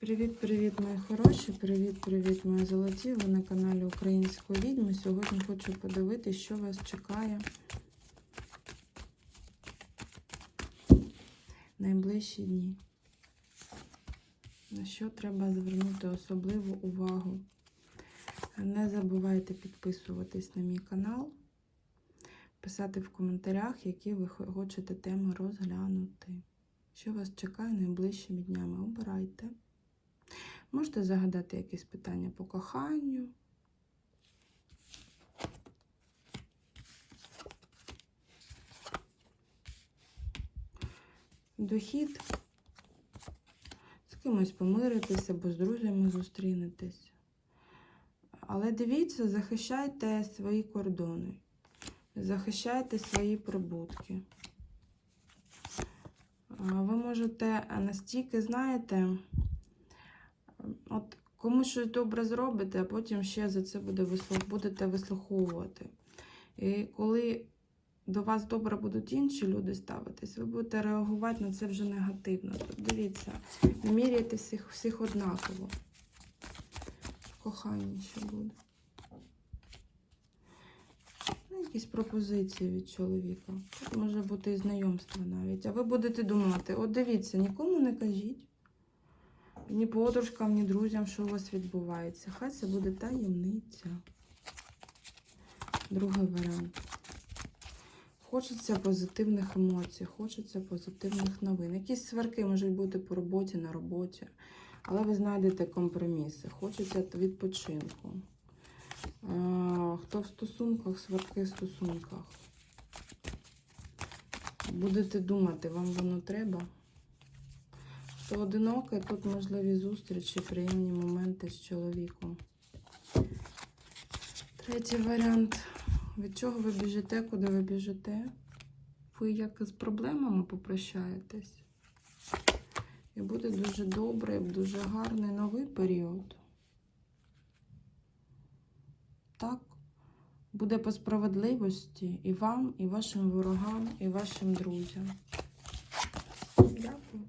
Привіт-привіт, мої хороші! Привіт-привіт, мої золоті! Ви на каналі Української відьми. Сьогодні хочу подивитися, що вас чекає найближчі дні. На що треба звернути особливу увагу. Не забувайте підписуватись на мій канал, писати в коментарях, які ви хочете теми розглянути. Що вас чекає найближчими днями? Обирайте. Можете загадати якісь питання по коханню. Дохід. З кимось помиритися або з друзями зустрінетесь. Але дивіться, захищайте свої кордони, захищайте свої прибутки. Ви можете настільки, знаєте, от комусь щось добре зробите, а потім ще за це буде вислух, будете вислуховувати. І коли до вас добре будуть інші люди ставитись, ви будете реагувати на це вже негативно. Тут дивіться, не міряйте всіх, всіх однаково. В коханні ще буде. Ну, якісь пропозиції від чоловіка. Тут може бути і знайомство навіть. А ви будете думати, от дивіться, нікому не кажіть ні подружкам, ні друзям, що у вас відбувається. Хай це буде таємниця. Другий варіант. Хочеться позитивних емоцій, хочеться позитивних новин. Якісь сварки можуть бути по роботі, на роботі, але ви знайдете компроміси. Хочеться відпочинку. Хто в стосунках, сварки в стосунках. Будете думати, вам воно треба. Хто одинокий, тут можливі зустрічі, приємні моменти з чоловіком. Третій варіант. Від чого ви біжите, куди ви біжите? Ви як з проблемами попрощаєтесь. І буде дуже добрий, дуже гарний новий період. Так, буде по справедливості і вам, і вашим ворогам, і вашим друзям. Дякую.